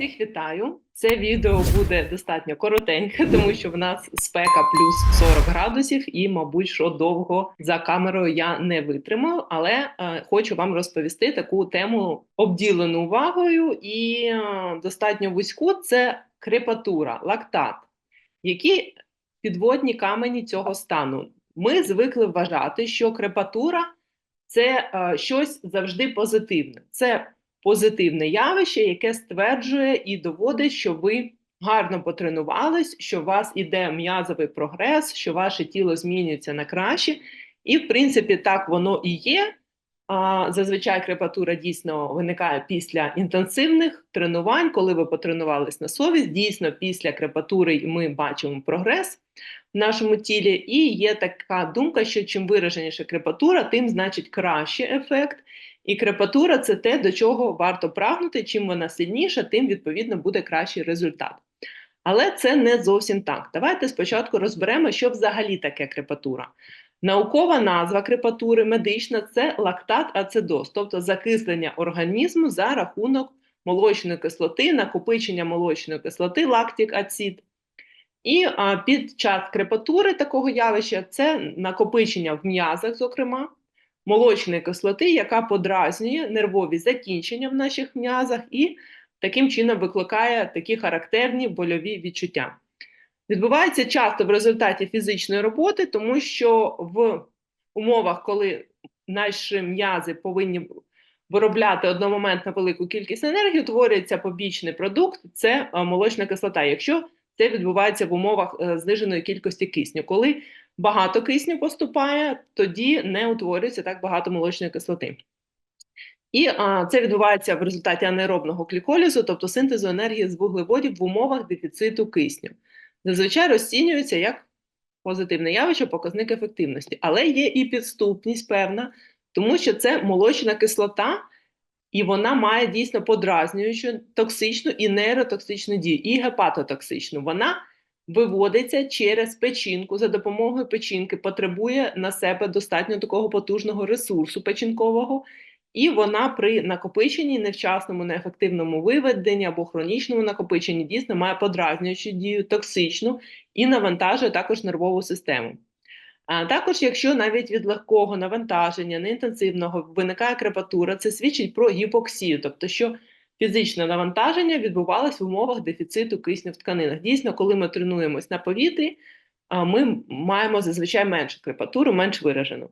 Всіх вітаю. Це відео буде достатньо коротеньке, тому що в нас спека плюс 40 градусів, і, мабуть, що довго за камерою я не витримаю. Але е, хочу вам розповісти таку тему обділену увагою і е, достатньо вузьку. Це крепатура, лактат. Які підводні камені цього стану? Ми звикли вважати, що крепатура це е, щось завжди позитивне. Це позитивне явище, яке стверджує і доводить, що ви гарно потренувались, що у вас іде м'язовий прогрес, що ваше тіло змінюється на краще. І, в принципі, так воно і є. Зазвичай крепатура дійсно виникає після інтенсивних тренувань, коли ви потренувались на совість. Дійсно, після крепатури ми бачимо прогрес в нашому тілі. І є така думка, що чим вираженіша крепатура, тим значить кращий ефект. І крепатура це те, до чого варто прагнути. Чим вона сильніша, тим відповідно буде кращий результат. Але це не зовсім так. Давайте спочатку розберемо, що взагалі таке крепатура. Наукова назва крепатури медична це лактат ацидоз, тобто закислення організму за рахунок молочної кислоти, накопичення молочної кислоти, лактик ацид. І а, під час крепатури такого явища це накопичення в м'язах, зокрема, молочної кислоти, яка подразнює нервові закінчення в наших м'язах і таким чином викликає такі характерні больові відчуття. Відбувається часто в результаті фізичної роботи, тому що в умовах, коли наші м'язи повинні виробляти одномоментно велику кількість енергії, утворюється побічний продукт це молочна кислота. Якщо це відбувається в умовах е, зниженої кількості кисню. Коли багато кисню поступає, тоді не утворюється так багато молочної кислоти. І а, це відбувається в результаті анаеробного гліколізу, тобто синтезу енергії з вуглеводів в умовах дефіциту кисню. Зазвичай розцінюється як позитивне явище, показник ефективності, але є і підступність певна, тому що це молочна кислота, і вона має дійсно подразнюючу токсичну і нейротоксичну дію, і гепатотоксичну. Вона виводиться через печінку за допомогою печінки, потребує на себе достатньо такого потужного ресурсу печінкового, і вона при накопиченні, невчасному, неефективному виведенні або хронічному накопиченні дійсно має подразнюючу дію, токсичну і навантажує також нервову систему. А також, якщо навіть від легкого навантаження, неінтенсивного виникає крепатура, це свідчить про гіпоксію, тобто що фізичне навантаження відбувалось в умовах дефіциту кисню в тканинах. Дійсно, коли ми тренуємось на повітрі, ми маємо зазвичай меншу крепатуру, менш виражену.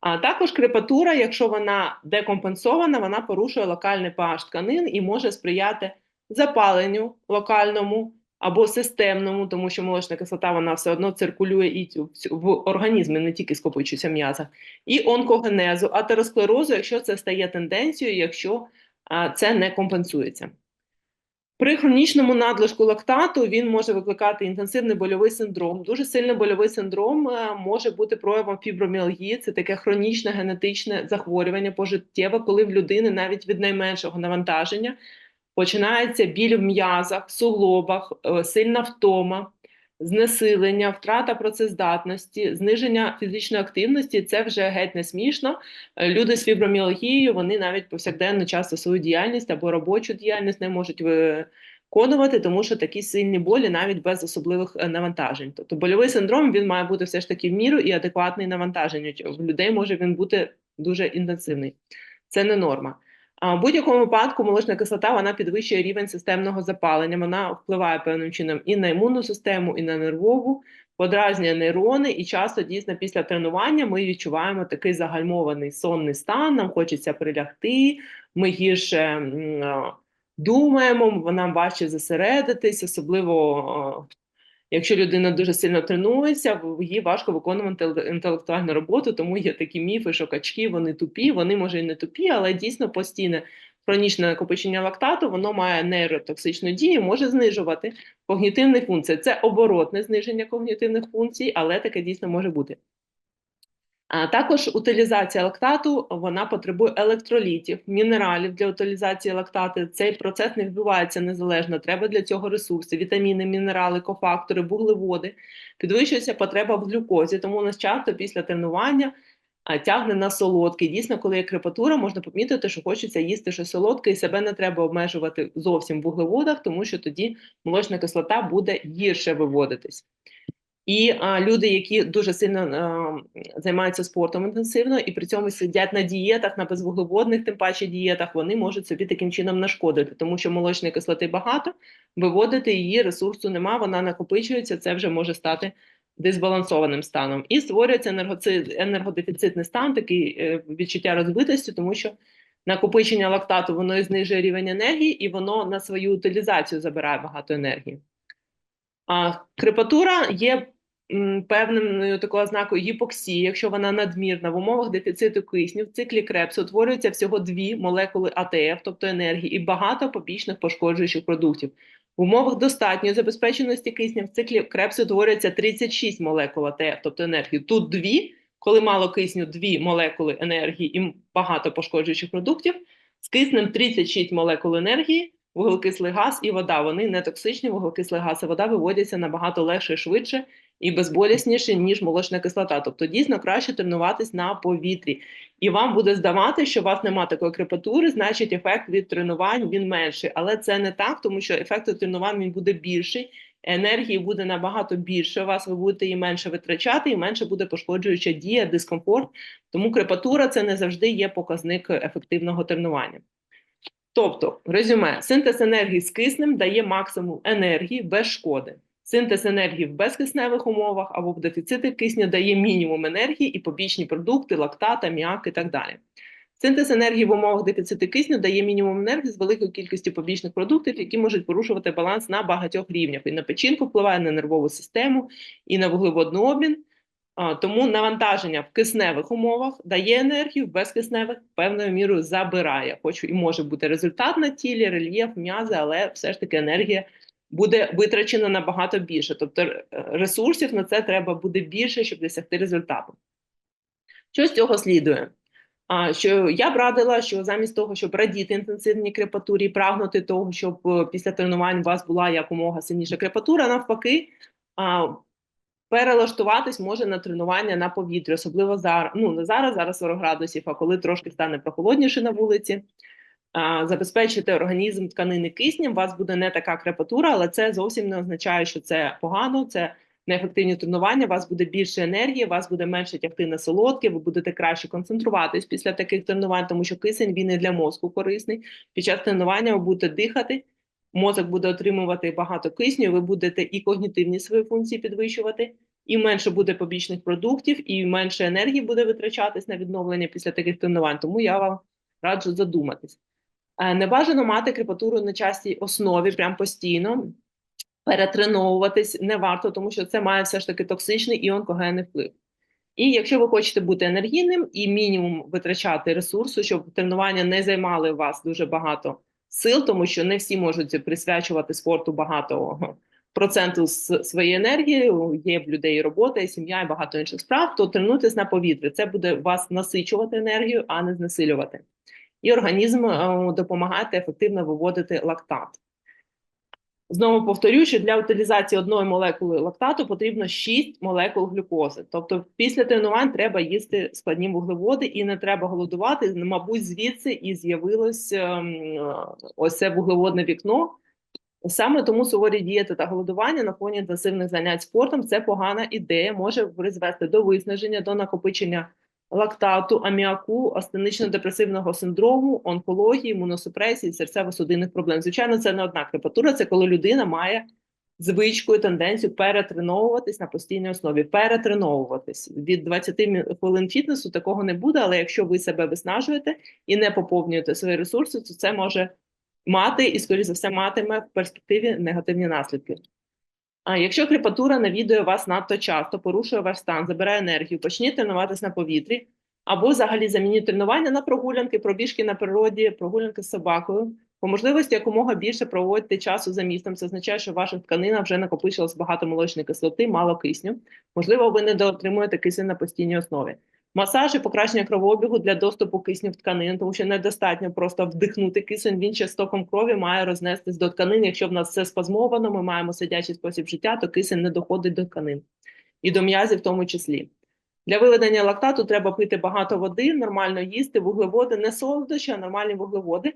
А також крепатура, якщо вона декомпенсована, вона порушує локальний pH тканин і може сприяти запаленню локальному або системному, тому що молочна кислота вона все одно циркулює і в організмі, не тільки скопичується м'язах, і онкогенезу, атеросклерозу, якщо це стає тенденцією, якщо це не компенсується. При хронічному надлишку лактату він може викликати інтенсивний больовий синдром. Дуже сильний больовий синдром е, може бути проявом фіброміалгії, це таке хронічне генетичне захворювання пожиттєве, коли в людини навіть від найменшого навантаження починається біль в м'язах, суглобах, е, сильна втома, знесилення, втрата працездатності, зниження фізичної активності це вже геть не смішно. Е, люди з фіброміалгією вони навіть повсякденно часто свою діяльність або робочу діяльність не можуть виконувати, тому що такі сильні болі навіть без особливих е, навантажень. Тобто больовий синдром він має бути все ж таки в міру і адекватний навантаженню. В людей може він бути дуже інтенсивний. Це не норма. В будь-якому випадку молочна кислота вона підвищує рівень системного запалення. Вона впливає певним чином і на імунну систему, і на нервову, подразнює нейрони, і часто дійсно після тренування ми відчуваємо такий загальмований сонний стан. Нам хочеться прилягти, ми гірше думаємо, нам важче зосередитись, особливо Якщо людина дуже сильно тренується, їй важко виконувати інтелектуальну роботу, тому є такі міфи, що качки вони тупі, вони може і не тупі, але дійсно постійне хронічне накопичення лактату воно має нейротоксичну дію, може знижувати когнітивні функції. Це оборотне зниження когнітивних функцій, але таке дійсно може бути. А також утилізація лактату вона потребує електролітів, мінералів для утилізації лактату. Цей процес не відбувається незалежно. Треба для цього ресурси, вітаміни, мінерали, кофактори, вуглеводи. Підвищується потреба в глюкозі, тому у нас часто після тренування тягне на солодкий. Дійсно, коли є крепатура, можна помітити, що хочеться їсти щось солодке, і себе не треба обмежувати зовсім в вуглеводах, тому що тоді молочна кислота буде гірше виводитись. І а, люди, які дуже сильно а, займаються спортом інтенсивно і при цьому сидять на дієтах, на безвуглеводних, тим паче дієтах, вони можуть собі таким чином нашкодити, тому що молочної кислоти багато, виводити її ресурсу нема, вона накопичується, це вже може стати дисбалансованим станом. І створюється енергодефіцитний стан, такий е, відчуття розбитості, тому що накопичення лактату воно і знижує рівень енергії, і воно на свою утилізацію забирає багато енергії. А крепатура є м, певною такою ознакою гіпоксії, якщо вона надмірна в умовах дефіциту кисню в циклі Крепсу утворюється всього дві молекули АТФ, тобто енергії, і багато побічних пошкоджуючих продуктів. В умовах достатньої забезпеченості киснем в циклі Крепсу утворюється 36 молекул АТФ, тобто енергії. Тут дві, коли мало кисню, дві молекули енергії і багато пошкоджуючих продуктів. З киснем 36 молекул енергії, вуглекислий газ і вода. Вони не токсичні, вуглекислий газ і вода виводяться набагато легше, і швидше і безболісніше, ніж молочна кислота. Тобто дійсно краще тренуватись на повітрі. І вам буде здавати, що у вас немає такої крепатури, значить ефект від тренувань він менший. Але це не так, тому що ефект від тренувань він буде більший. Енергії буде набагато більше. У вас ви будете її менше витрачати, і менше буде пошкоджуюча дія, дискомфорт. Тому крепатура це не завжди є показник ефективного тренування. Тобто, резюме, синтез енергії з киснем дає максимум енергії без шкоди. Синтез енергії в безкисневих умовах або в дефіциті кисню дає мінімум енергії і побічні продукти, лактат, аміак і так далі. Синтез енергії в умовах дефіциту кисню дає мінімум енергії з великою кількістю побічних продуктів, які можуть порушувати баланс на багатьох рівнях. І на печінку впливає на нервову систему, і на вуглеводний обмін. Тому навантаження в кисневих умовах дає енергію, в безкисневих певною мірою забирає. Хоч і може бути результат на тілі, рельєф, м'язи, але все ж таки енергія буде витрачена набагато більше. Тобто е, ресурсів на це треба буде більше, щоб досягти результату. Що з цього слідує? А що я б радила, що замість того, щоб радіти інтенсивній крепатурі, прагнути того, щоб е, після тренувань у вас була якомога сильніша крепатура, навпаки, а, перелаштуватись може на тренування на повітрі, особливо зараз. Ну не зараз, зараз 40 градусів, а коли трошки стане прохолодніше на вулиці. Забезпечити організм тканини киснем, у вас буде не така крепатура, але це зовсім не означає, що це погано. Це неефективні тренування, у вас буде більше енергії, у вас буде менше тягти на солодке, ви будете краще концентруватись після таких тренувань, тому що кисень він і для мозку корисний. Під час тренування ви будете дихати, мозок буде отримувати багато кисню, ви будете і когнітивні свої функції підвищувати, і менше буде побічних продуктів, і менше енергії буде витрачатись на відновлення після таких тренувань. Тому я вам раджу задуматись. Е, Не бажано мати крепатуру на частій основі, прям постійно. Перетреновуватись не варто, тому що це має все ж таки токсичний і онкогенний вплив. І якщо ви хочете бути енергійним і мінімум витрачати ресурсу, щоб тренування не займали вас дуже багато сил, тому що не всі можуть присвячувати спорту багато проценту своєї енергії, є в людей робота, і сім'я, і багато інших справ, то тренуйтесь на повітрі. Це буде вас насичувати енергію, а не знесилювати. І організм е, допомагає ефективно виводити лактат. Знову повторюю, що для утилізації одної молекули лактату потрібно 6 молекул глюкози. Тобто, після тренувань треба їсти складні вуглеводи і не треба голодувати. Мабуть, звідси і з'явилось ем, ось це вуглеводне вікно. Саме тому суворі дієти та голодування на фоні інтенсивних занять спортом це погана ідея, може призвести до виснаження, до накопичення лактату, аміаку, астенично-депресивного синдрому, онкології, імуносупресії, серцево-судинних проблем. Звичайно, це не одна крепатура, це коли людина має звичку і тенденцію перетреновуватись на постійній основі. Перетреновуватись від 20 мі- хвилин фітнесу такого не буде, але якщо ви себе виснажуєте і не поповнюєте свої ресурси, то це може мати і, скоріше за все, матиме в перспективі негативні наслідки. А якщо крепатура навідує вас надто часто, порушує ваш стан, забирає енергію, почніть тренуватись на повітрі, або взагалі замініть тренування на прогулянки, пробіжки на природі, прогулянки з собакою. По можливості якомога більше проводити часу за містом. Це означає, що в ваших тканинах вже накопичилось багато молочної кислоти, мало кисню. Можливо, ви не недоотримуєте кисень на постійній основі. Масаж і покращення кровообігу для доступу кисню в тканин, тому що недостатньо просто вдихнути кисень. Він ще стоком крові має рознестись до тканин. Якщо в нас все спазмовано, ми маємо сидячий спосіб життя, то кисень не доходить до тканин і до м'язів в тому числі. Для виведення лактату треба пити багато води, нормально їсти, вуглеводи, не солодощі, а нормальні вуглеводи.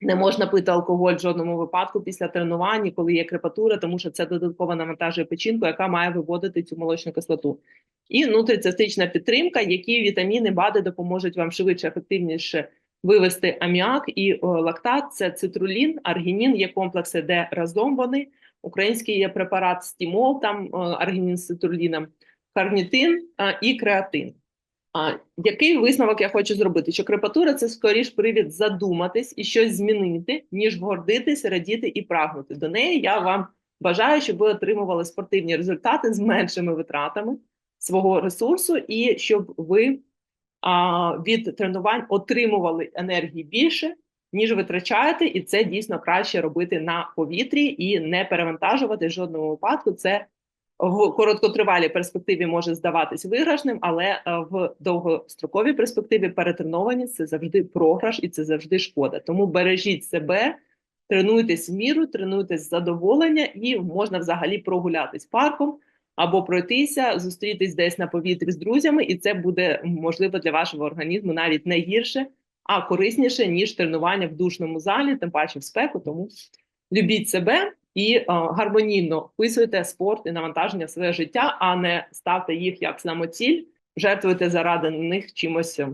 Не можна пити алкоголь в жодному випадку після тренувань, коли є крепатура, тому що це додатково навантажує печінку, яка має виводити цю молочну кислоту. І нутрицистична підтримка, які вітаміни, БАДи допоможуть вам швидше, ефективніше вивести аміак і лактат. Це цитрулін, аргінін, є комплекси, де разом вони. Український є препарат стімол, там о, аргінін з цитруліном, карнітин і креатин. Який висновок я хочу зробити? Що крепатура це скоріш привід задуматись і щось змінити, ніж гордитись, радіти і прагнути. До неї я вам бажаю, щоб ви отримували спортивні результати з меншими витратами свого ресурсу, і щоб ви а, від тренувань отримували енергії більше, ніж витрачаєте, і це дійсно краще робити на повітрі і не перевантажувати в жодному випадку. Це в короткотривалій перспективі може здаватись виграшним, але е, в довгостроковій перспективі перетренованість це завжди програш і це завжди шкода. Тому бережіть себе, тренуйтесь в міру, тренуйтесь з задоволення, і можна взагалі прогулятись парком або пройтися, зустрітись десь на повітрі з друзями, і це буде можливо для вашого організму навіть не гірше, а корисніше ніж тренування в душному залі, тим паче в спеку. Тому любіть себе і е, гармонійно вписуйте спорт і навантаження в своє життя, а не ставте їх як самоціль, жертвуйте заради них чимось е,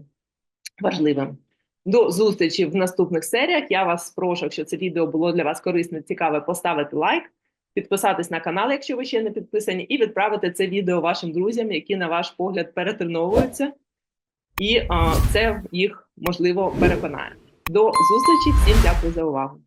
важливим. До зустрічі в наступних серіях. Я вас прошу, якщо це відео було для вас корисне, цікаве, поставити лайк, підписатись на канал, якщо ви ще не підписані, і відправити це відео вашим друзям, які, на ваш погляд, перетреновуються, і а, це їх можливо переконає. До зустрічі, всім дякую за увагу.